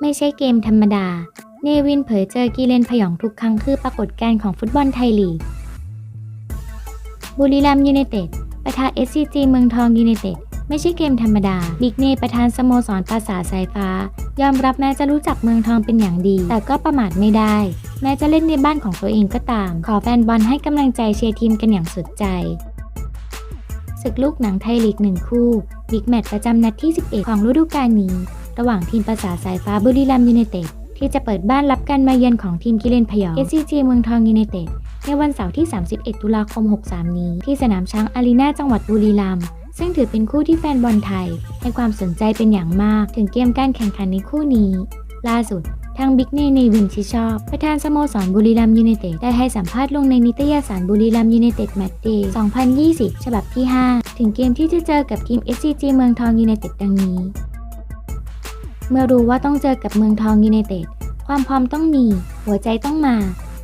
ไม่ใช่เกมธรรมดา เนวินเผยเจอกีเลนพยองทุกครั้งคือปรากฏการณ์ของฟุตบอลไทยลีก บุรีรัมย์ยูไนเต็ดปะทะ SCG เมืองทองยูไนเต็ดไม่ใช่เกมธรรมดาบิ๊กเนประธานสโมสรปราสาทสายฟ้า ยอมรับแม้จะรู้จักเมืองทองเป็นอย่างดี แต่ก็ประมาทไม่ได้ แม้จะเล่นในบ้านของตัวเองก็ตาม ขอแฟนบอลให้กำลังใจเชียร์ทีมกันอย่างสุดใจ ศึกลูกหนังไทยลีกหนึ่งคู่บิ๊กแมตช์ประจำนัดที่ 11 ของฤดูกาลนี้ ระหว่างทีมประสาสายฟ้าบุรีรัมย์ยูไนเต็ดที่จะเปิดบ้านรับการมาเยือนของทีมกิเลนพยอง SCG เมืองทองยูไนเต็ดในวันเสาร์ที่ 31 ตุลาคม 63 นี้ ที่สนามช้างอารีนาจังหวัดบุรีรัมย์ซึ่งถือเป็นคู่ที่แฟนบอลไทย ให้ความสนใจเป็นอย่างมากถึงเกมการแข่งขันในคู่นี้ ล่าสุด ทางบิ๊กเนในวินชิชอบ ประธานสโมสรบุรีรัมยูไนเต็ดได้ให้สัมภาษณ์ลงในนิตยสารบุรีรัมยูไนเต็ดแมตช์เดย์2020 ฉบับที่ 5 ถึงเกมที่จะเจอกับทีม SCG เมืองทองยูไนเต็ดดังนี้ เมื่อรู้ว่าต้องเจอกับเมืองทองยูไนเต็ดความพร้อมต้องมี หัวใจต้องมา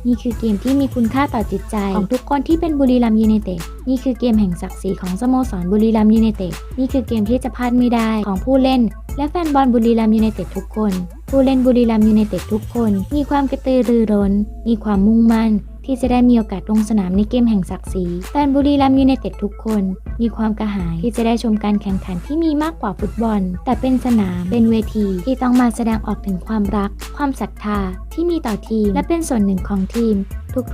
นี่คือเกมที่มีคุณค่าต่อจิตใจ ของทุกคนที่เป็นบุรีรัมยูไนเต็ด นี่คือเกมแห่งศักดิ์ศรีของสโมสรบุรีรัมยูไนเต็ด นี่คือเกมที่จะพลาดไม่ได้ของผู้เล่น และแฟนบอลบุรีรัมย์ยูไนเต็ดทุกคน ผู้เล่นบุรีรัมยูไนเต็ดทุกคน มีความกระตือรือร้น มีความมุ่งมั่น ที่จะได้มีโอกาสลงสนามในเกมแห่งศักดิ์ศรีแฟนบุรีรัมย์ยูไนเต็ดทุกคน มีความกระหายที่จะได้ชมการแข่งขันที่มีมากกว่าฟุตบอล แต่เป็นสนาม เป็นเวทีที่ต้องมาแสดงออกถึงความรัก ความศรัทธาที่มีต่อทีม และเป็นส่วนหนึ่งของทีม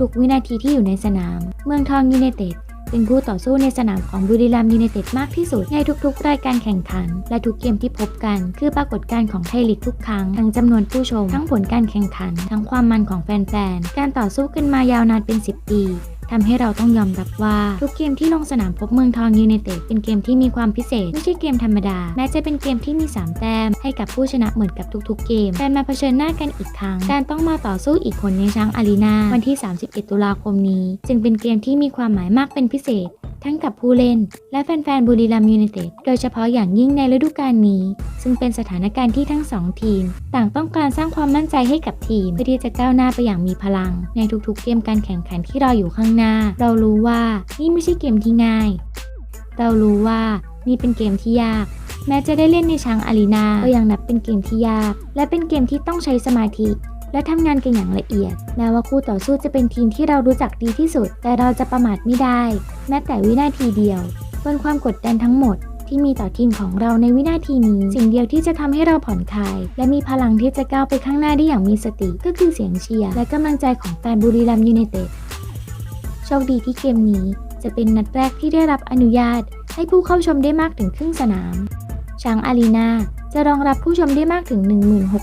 ทุกๆ วินาทีที่อยู่ในสนาม เมืองทองยูไนเต็ด เป็นผู้ต่อสู้ในสนามของบุรีรัมย์ยูไนเต็ดมากที่สุดในทุกๆ รายการแข่งขัน และทุกเกมที่พบกัน คือปรากฏการณ์ของไทยลีกทุกครั้ง ทั้งจำนวนผู้ชม ทั้งผลการแข่งขัน ทั้งความมันของแฟนๆ การต่อสู้กันมายาวนานเป็น 10 ปี ทำให้เราต้องยอมรับว่า ทุกเกมที่ลงสนามพบเมืองทองยูเนเต็ดเป็นเกมที่มีความพิเศษ ไม่ใช่เกมธรรมดา แม้จะเป็นเกมที่มี 3 แต้ม ให้กับผู้ชนะเหมือนกับทุกๆ เกมแต่มาเผชิญหน้ากันอีกครั้ง การต้องมาต่อสู้อีกคนในช้างอารีนาวันที่ 31 ตุลาคมนี้ จึงเป็นเกมที่มีความหมายมากเป็นพิเศษ ทั้งกับผู้เล่น และแฟนๆบุรีรัมย์ยูไนเต็ดโดยเฉพาะอย่างยิ่งในฤดูกาลนี้ ซึ่งเป็นสถานการณ์ที่ทั้งสองทีม ต่างต้องการสร้างความมั่นใจให้กับทีม เพื่อที่จะก้าวหน้าไปอย่างมีพลัง ในทุกๆเกมการแข่งขันที่รออยู่ข้างหน้า เรารู้ว่านี่ไม่ใช่เกมที่ง่าย เรารู้ว่านี่เป็นเกมที่ยากแม้จะได้เล่นในช้างอารีนาก็ยังนับเป็นเกมที่ยาก และเป็นเกมที่ต้องใช้สมาธิ และทำงานกันอย่างละเอียด แม้ว่าคู่ต่อสู้จะเป็นทีมที่เรารู้จักดีที่สุด แต่เราจะประมาทไม่ได้ แม้แต่วินาทีเดียวบนความกดดันทั้งหมดที่มีต่อทีมของเราในวินาทีนี้ สิ่งเดียวที่จะทำให้เราผ่อนคลาย และมีพลังที่จะก้าวไปข้างหน้าได้อย่างมีสติ ก็คือเสียงเชียร์และกำลังใจของแฟนบุรีรัมย์ยูไนเต็ดโชคดีที่เกมนี้จะเป็นนัดแรกที่ได้รับอนุญาต ให้ผู้เข้าชมได้มากถึงครึ่งสนาม ช้างอารีนาจะรองรับผู้ชมได้มากถึง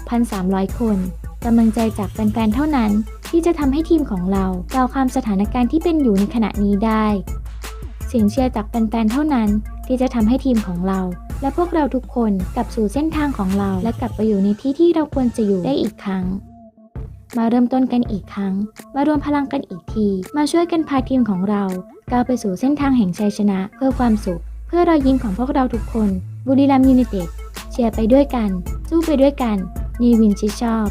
16,300 คน กำลังใจจากแฟนๆ เท่านั้น ที่จะทำให้ทีมของเราก้าวข้ามสถานการณ์ที่เป็นอยู่ในขณะนี้ได้ เสียงเชียร์จากแฟนๆ เท่านั้น ที่จะทำให้ทีมของเรา และพวกเราทุกคนกลับสู่เส้นทางของเรา และกลับไปอยู่ในที่ที่เราควรจะอยู่ได้อีกครั้ง มาเริ่มต้นกันอีกครั้ง มารวมพลังกันอีกที มาช่วยกันพาทีมของเราก้าวไปสู่เส้นทางแห่งชัยชนะ เพื่อความสุข เพื่อรอยยิ้มของพวกเราทุกคนบุรีรัมย์ยูไนเต็ดเชียร์ไปด้วยกัน สู้ไปด้วยกันนีวินชิดชอบ